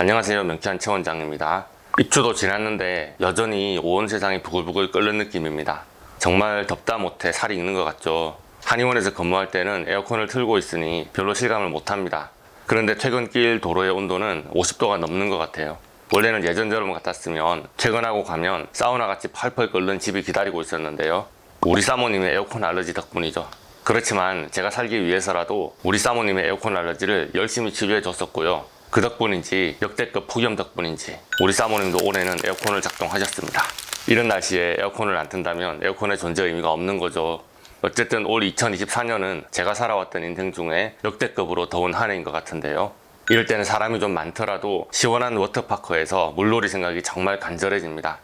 안녕하세요. 명쾌한 최 원장입니다. 입추도 지났는데 여전히 온 세상이 부글부글 끓는 느낌입니다. 정말 덥다 못해 살이 익는 것 같죠. 한의원에서 근무할 때는 에어컨을 틀고 있으니 별로 실감을 못합니다. 그런데 퇴근길 도로의 온도는 50도가 넘는 것 같아요. 원래는 예전처럼 같았으면 퇴근하고 가면 사우나같이 펄펄 끓는 집이 기다리고 있었는데요. 우리 사모님의 에어컨 알러지 덕분이죠. 그렇지만 제가 살기 위해서라도 우리 사모님의 에어컨 알러지를 열심히 치료해 줬었고요. 그 덕분인지 역대급 폭염 덕분인지 우리 사모님도 올해는 에어컨을 작동하셨습니다. 이런 날씨에 에어컨을 안 튼다면 에어컨의 존재 의미가 없는 거죠. 어쨌든 올 2024년은 제가 살아왔던 인생 중에 역대급으로 더운 한 해인 것 같은데요. 이럴 때는 사람이 좀 많더라도 시원한 워터파크에서 물놀이 생각이 정말 간절해집니다.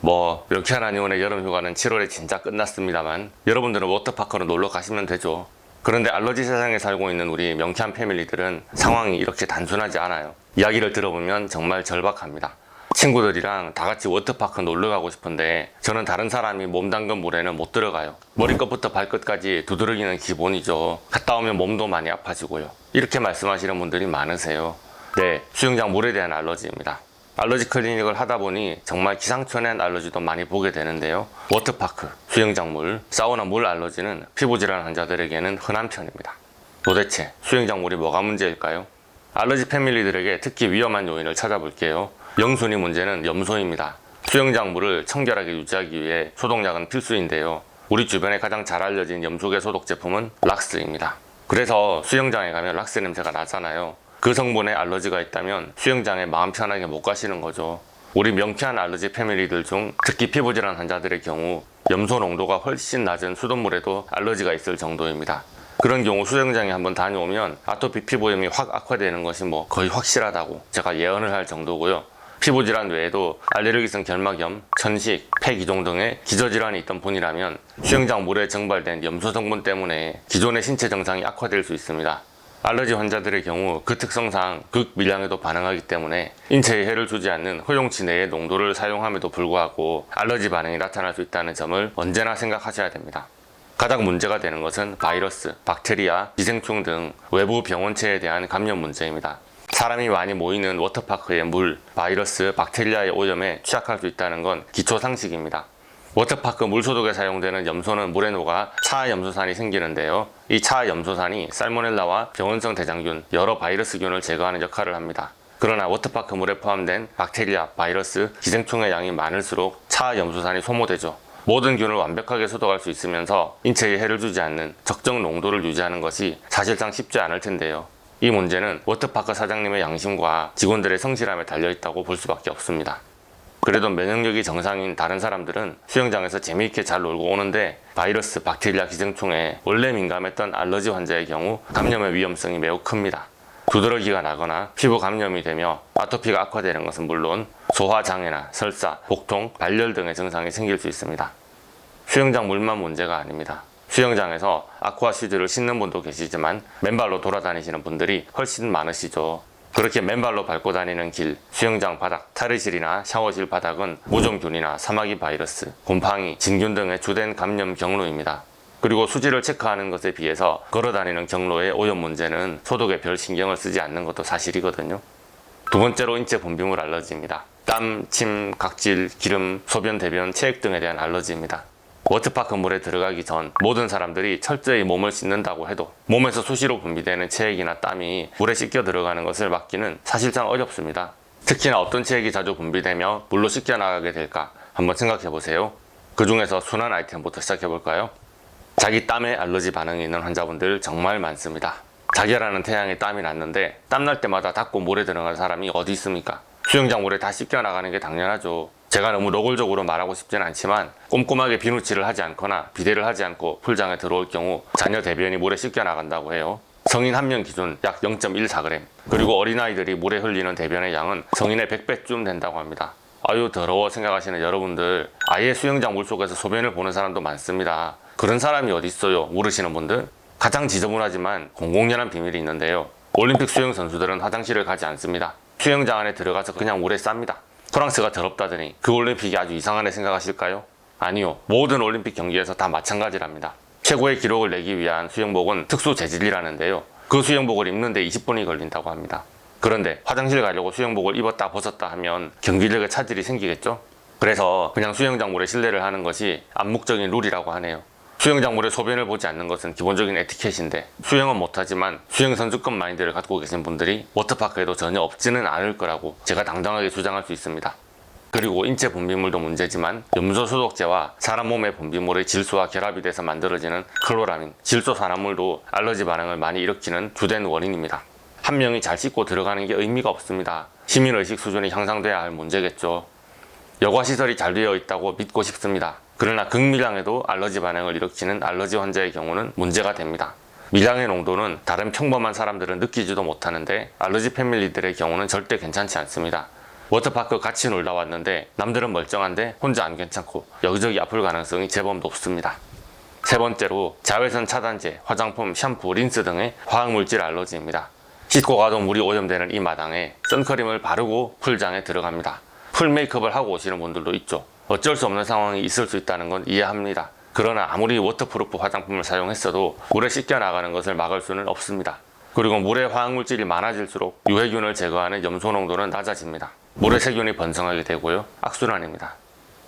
뭐 명쾌한 한의원의 여름 휴가는 7월에 진짜 끝났습니다만 여러분들은 워터파크로 놀러 가시면 되죠. 그런데 알러지 세상에 살고 있는 우리 명쾌한 패밀리들은 상황이 이렇게 단순하지 않아요. 이야기를 들어보면 정말 절박합니다. 친구들이랑 다 같이 워터파크 놀러 가고 싶은데 저는 다른 사람이 몸 담근 물에는 못 들어가요. 머리끝부터 발끝까지 두드러기는 기본이죠. 갔다 오면 몸도 많이 아파지고요. 이렇게 말씀하시는 분들이 많으세요. 네, 수영장 물에 대한 알러지입니다. 알러지 클리닉을 하다 보니 정말 기상천외한 알러지도 많이 보게 되는데요. 워터파크, 수영장 물, 사우나 물 알러지는 피부 질환 환자들에게는 흔한 편입니다. 도대체 수영장 물이 뭐가 문제일까요? 알러지 패밀리들에게 특히 위험한 요인을 찾아볼게요. 영순위 문제는 염소입니다. 수영장 물을 청결하게 유지하기 위해 소독약은 필수인데요. 우리 주변에 가장 잘 알려진 염소계 소독 제품은 락스입니다. 그래서 수영장에 가면 락스 냄새가 나잖아요. 그 성분에 알러지가 있다면 수영장에 마음 편하게 못 가시는 거죠. 우리 명쾌한 알러지 패밀리들 중 특히 피부질환 환자들의 경우 염소 농도가 훨씬 낮은 수돗물에도 알러지가 있을 정도입니다. 그런 경우 수영장에 한번 다녀오면 아토피 피부염이 확 악화되는 것이 뭐 거의 확실하다고 제가 예언을 할 정도고요. 피부질환 외에도 알레르기성 결막염, 천식, 폐기종 등의 기저질환이 있던 분이라면 수영장 물에 증발된 염소 성분 때문에 기존의 신체 정상이 악화될 수 있습니다. 알러지 환자들의 경우 그 특성상 극밀량에도 반응하기 때문에 인체에 해를 주지 않는 허용치 내의 농도를 사용함에도 불구하고 알러지 반응이 나타날 수 있다는 점을 언제나 생각하셔야 됩니다. 가장 문제가 되는 것은 바이러스, 박테리아, 기생충 등 외부 병원체에 대한 감염 문제입니다. 사람이 많이 모이는 워터파크의 물, 바이러스, 박테리아의 오염에 취약할 수 있다는 건 기초 상식입니다. 워터파크 물소독에 사용되는 염소는 물에 녹아 차염소산이 생기는데요. 이 차염소산이 살모넬라와 병원성 대장균, 여러 바이러스균을 제거하는 역할을 합니다. 그러나 워터파크 물에 포함된 박테리아, 바이러스, 기생충의 양이 많을수록 차염소산이 소모되죠. 모든 균을 완벽하게 소독할 수 있으면서 인체에 해를 주지 않는 적정 농도를 유지하는 것이 사실상 쉽지 않을 텐데요. 이 문제는 워터파크 사장님의 양심과 직원들의 성실함에 달려있다고 볼 수밖에 없습니다. 그래도 면역력이 정상인 다른 사람들은 수영장에서 재미있게 잘 놀고 오는데 바이러스, 박테리아, 기생충에 원래 민감했던 알러지 환자의 경우 감염의 위험성이 매우 큽니다. 두드러기가 나거나 피부 감염이 되며 아토피가 악화되는 것은 물론 소화장애나 설사, 복통, 발열 등의 증상이 생길 수 있습니다. 수영장 물만 문제가 아닙니다. 수영장에서 아쿠아시드를 신는 분도 계시지만 맨발로 돌아다니시는 분들이 훨씬 많으시죠. 그렇게 맨발로 밟고 다니는 길, 수영장 바닥, 탈의실이나 샤워실 바닥은 무좀균이나 사마귀 바이러스, 곰팡이, 진균 등의 주된 감염 경로입니다. 그리고 수질을 체크하는 것에 비해서 걸어다니는 경로의 오염 문제는 소독에 별 신경을 쓰지 않는 것도 사실이거든요. 두 번째로 인체 분비물 알러지입니다. 땀, 침, 각질, 기름, 소변, 대변, 체액 등에 대한 알러지입니다. 워터파크 물에 들어가기 전 모든 사람들이 철저히 몸을 씻는다고 해도 몸에서 수시로 분비되는 체액이나 땀이 물에 씻겨 들어가는 것을 막기는 사실상 어렵습니다. 특히나 어떤 체액이 자주 분비되며 물로 씻겨 나가게 될까 한번 생각해 보세요. 그 중에서 순한 아이템부터 시작해 볼까요? 자기 땀에 알러지 반응이 있는 환자분들 정말 많습니다. 자기라는 태양에 땀이 났는데 땀 날 때마다 닦고 물에 들어가는 사람이 어디 있습니까? 수영장 물에 다 씻겨 나가는 게 당연하죠. 제가 너무 노골적으로 말하고 싶진 않지만 꼼꼼하게 비누칠을 하지 않거나 비대를 하지 않고 풀장에 들어올 경우 자녀 대변이 물에 씻겨 나간다고 해요. 성인 한 명 기준 약 0.14g 그리고 어린아이들이 물에 흘리는 대변의 양은 성인의 100배쯤 된다고 합니다. 아유 더러워 생각하시는 여러분들 아예 수영장 물속에서 소변을 보는 사람도 많습니다. 그런 사람이 어디 있어요 모르시는 분들? 가장 지저분하지만 공공연한 비밀이 있는데요. 올림픽 수영 선수들은 화장실을 가지 않습니다. 수영장 안에 들어가서 그냥 물에 쌉니다. 프랑스가 더럽다더니 그 올림픽이 아주 이상하네 생각하실까요? 아니요. 모든 올림픽 경기에서 다 마찬가지랍니다. 최고의 기록을 내기 위한 수영복은 특수 재질이라는데요. 그 수영복을 입는데 20분이 걸린다고 합니다. 그런데 화장실 가려고 수영복을 입었다 벗었다 하면 경기력에 차질이 생기겠죠? 그래서 그냥 수영장 물에 실내를 하는 것이 암묵적인 룰이라고 하네요. 수영장물에 소변을 보지 않는 것은 기본적인 에티켓인데 수영은 못하지만 수영 선수권 마인드를 갖고 계신 분들이 워터파크에도 전혀 없지는 않을 거라고 제가 당당하게 주장할 수 있습니다. 그리고 인체 분비물도 문제지만 염소 소독제와 사람 몸의 분비물의 질소와 결합이 돼서 만들어지는 클로라민, 질소 산화물도 알러지 반응을 많이 일으키는 주된 원인입니다. 한 명이 잘 씻고 들어가는 게 의미가 없습니다. 시민의식 수준이 향상돼야 할 문제겠죠. 여과 시설이 잘 되어 있다고 믿고 싶습니다. 그러나 극미량에도 알러지 반응을 일으키는 알러지 환자의 경우는 문제가 됩니다. 미량의 농도는 다른 평범한 사람들은 느끼지도 못하는데 알러지 패밀리들의 경우는 절대 괜찮지 않습니다. 워터파크 같이 놀다 왔는데 남들은 멀쩡한데 혼자 안 괜찮고 여기저기 아플 가능성이 제법 높습니다. 세 번째로 자외선 차단제, 화장품, 샴푸, 린스 등의 화학물질 알러지입니다. 씻고 가도 물이 오염되는 이 마당에 선크림을 바르고 풀장에 들어갑니다. 풀 메이크업을 하고 오시는 분들도 있죠. 어쩔 수 없는 상황이 있을 수 있다는 건 이해합니다. 그러나 아무리 워터프루프 화장품을 사용했어도 물에 씻겨 나가는 것을 막을 수는 없습니다. 그리고 물에 화학물질이 많아질수록 유해균을 제거하는 염소 농도는 낮아집니다. 물에 세균이 번성하게 되고요. 악순환입니다.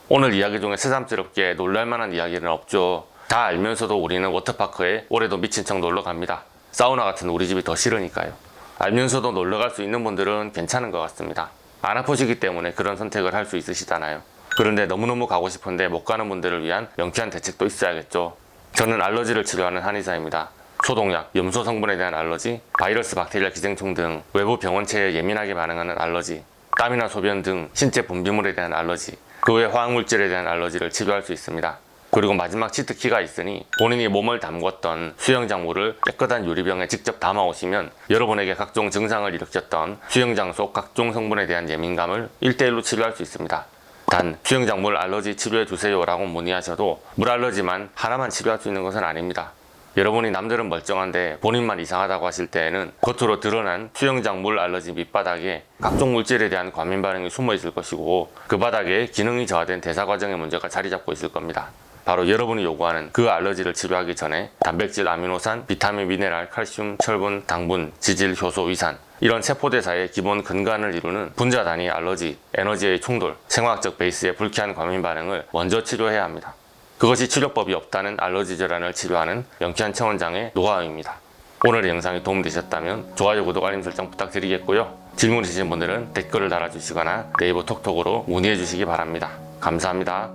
오늘 이야기 중에 새삼스럽게 놀랄만한 이야기는 없죠. 다 알면서도 우리는 워터파크에 올해도 미친 척 놀러 갑니다. 사우나 같은 우리 집이 더 싫으니까요. 알면서도 놀러 갈 수 있는 분들은 괜찮은 것 같습니다. 안 아프시기 때문에 그런 선택을 할 수 있으시잖아요. 그런데 너무너무 가고 싶은데 못 가는 분들을 위한 명쾌한 대책도 있어야겠죠. 저는 알러지를 치료하는 한의사입니다. 소독약, 염소 성분에 대한 알러지, 바이러스, 박테리아, 기생충 등 외부 병원체에 예민하게 반응하는 알러지, 땀이나 소변 등 신체 분비물에 대한 알러지, 그 외 화학물질에 대한 알러지를 치료할 수 있습니다. 그리고 마지막 치트키가 있으니 본인이 몸을 담궜던 수영장물을 깨끗한 유리병에 직접 담아 오시면 여러분에게 각종 증상을 일으켰던 수영장 속 각종 성분에 대한 예민감을 1대1로 치료할 수 있습니다. 단 수영장 물 알러지 치료해 주세요 라고 문의하셔도 물 알러지만 하나만 치료할 수 있는 것은 아닙니다. 여러분이 남들은 멀쩡한데 본인만 이상하다고 하실 때에는 겉으로 드러난 수영장 물 알러지 밑바닥에 각종 물질에 대한 과민 반응이 숨어 있을 것이고 그 바닥에 기능이 저하된 대사 과정의 문제가 자리 잡고 있을 겁니다. 바로 여러분이 요구하는 그 알러지를 치료하기 전에 단백질, 아미노산, 비타민, 미네랄, 칼슘, 철분, 당분, 지질, 효소, 위산 이런 세포대사의 기본 근간을 이루는 분자 단위 알러지, 에너지의 충돌, 생화학적 베이스의 불쾌한 과민 반응을 먼저 치료해야 합니다. 그것이 치료법이 없다는 알러지 질환을 치료하는 명쾌한 청원장의 노하우입니다. 오늘 영상이 도움되셨다면 좋아요, 구독, 알림 설정 부탁드리겠고요. 질문 있으신 분들은 댓글을 달아주시거나 네이버 톡톡으로 문의해 주시기 바랍니다. 감사합니다.